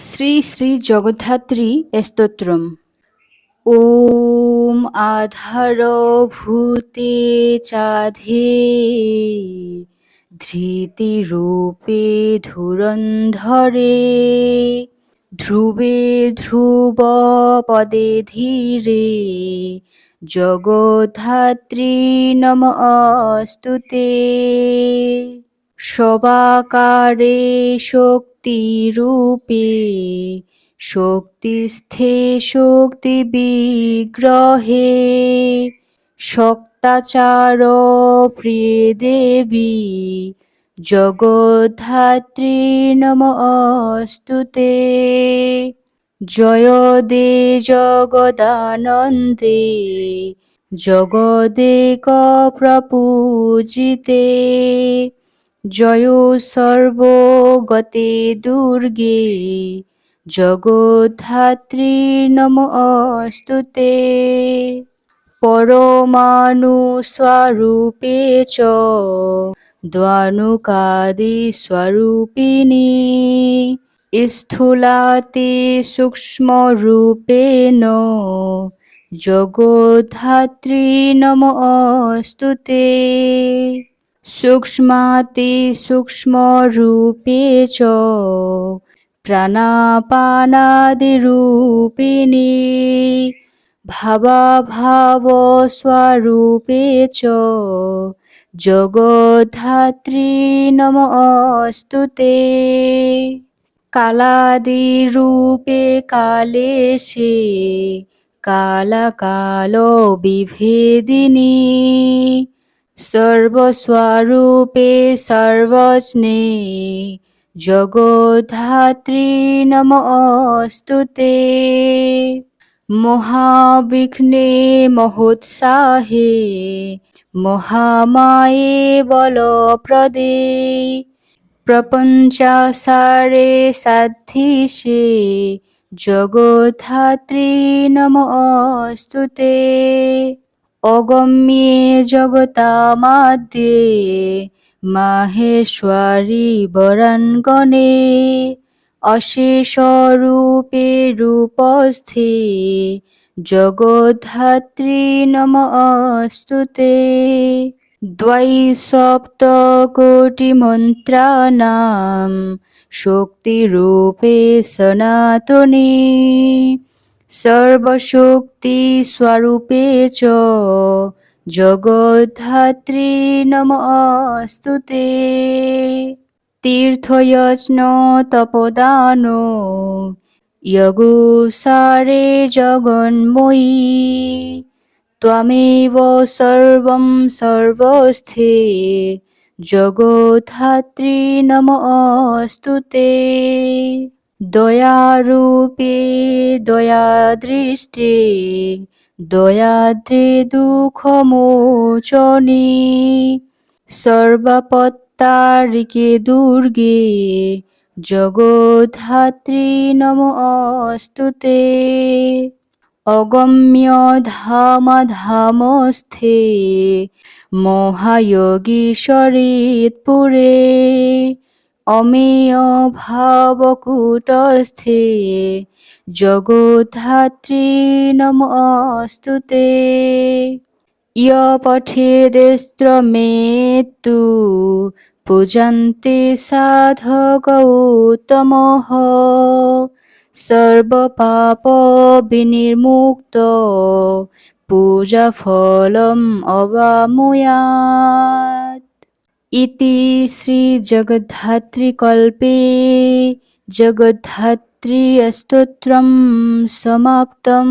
শ্রী শ্রী জগদ্ধাত্রী স্তোত্রম। ওম আধার ভূতে চাধে ধৃতিরূপে ধুরন্ধরে ধ্রুবে ধ্রুব পদে ধীরে জগদ্ধাত্রী নমস্তুতে সবাকারে শক্তিরূপে শক্তিস্থে শক্তি বিগ্রহে শক্তাচার প্রিয় দেবী, জগদ্ধাত্রী নম অস্তুতে। জয় দে জগদানন্দে জগদেক প্রপূজিতে। জয় সর্বগতে দুর্গে, জগদ্ধাত্রী নম অস্তুতে। পরমাণু স্বরূপে চ দ্বানুকাদি স্বরূপিণী স্থূলাতে সূক্ষ্মরূপেণ, জগদ্ধাত্রী নম সূক্ষ্মাতি সূক্ষ্মরূপে চ প্রাণাপানাদিরূপিণী ভাবাভাব স্বরূপে চ জগদ্ধাত্রী নম অস্তুতে কালাদিরূপে কালেশে কালাকাল বিভেদিনী সর্বস্বরূপে সর্বস্নে জগদ্ধাত্রী নম অস্তুতে মহাবিঘ্নে মহোৎসাহে মহামায়ে বলপ্রদে। প্রপঞ্চাসারে সাধিষে জগদ্ধাত্রী নম অস্তুতে অগম্যে জগতামাদ্যে মাহেশ্বরী বরাঙ্গনে অশেষ রূপে রূপস্থে জগদ্ধাত্রী নম অস্তুতে দ্বৈ সপ্ত কোটি মন্ত্রাণাম শক্তিরূপে সনাতনী। সর্বশক্তি স্বরূপে চ। জগদ্ধাত্রী নম অস্তুতে তীর্থয়জ্ঞ তপদান। যগুসারে জগন্ময়ী। ত্বমেব সর্বং সর্বস্থে। জগদ্ধাত্রী নম অস্তুতে দয়ারূপে দয়াদৃষ্টে দয়াদ্রে দুঃখমোচনে সর্বপত্তারিকে দুর্গে নম অস্তুতে অগম্য ধাম ধামস্থে মহায়োগীশ্বরীপুরে অমেয় ভাবকূটস্থে জগদ্ধাত্রী নম অস্তুতে ইয় পঠেদেস্ত্রমেত্তু পূজন্তে সাধকৌত্তমঃ সর্বপাপ বিনির্মুক্ত পূজাফলম অবামুয়াত ইতি শ্রী জগদ্ধাত্রিকল্পে জগদ্ধাত্রী স্তোত্রম সমাপ্তম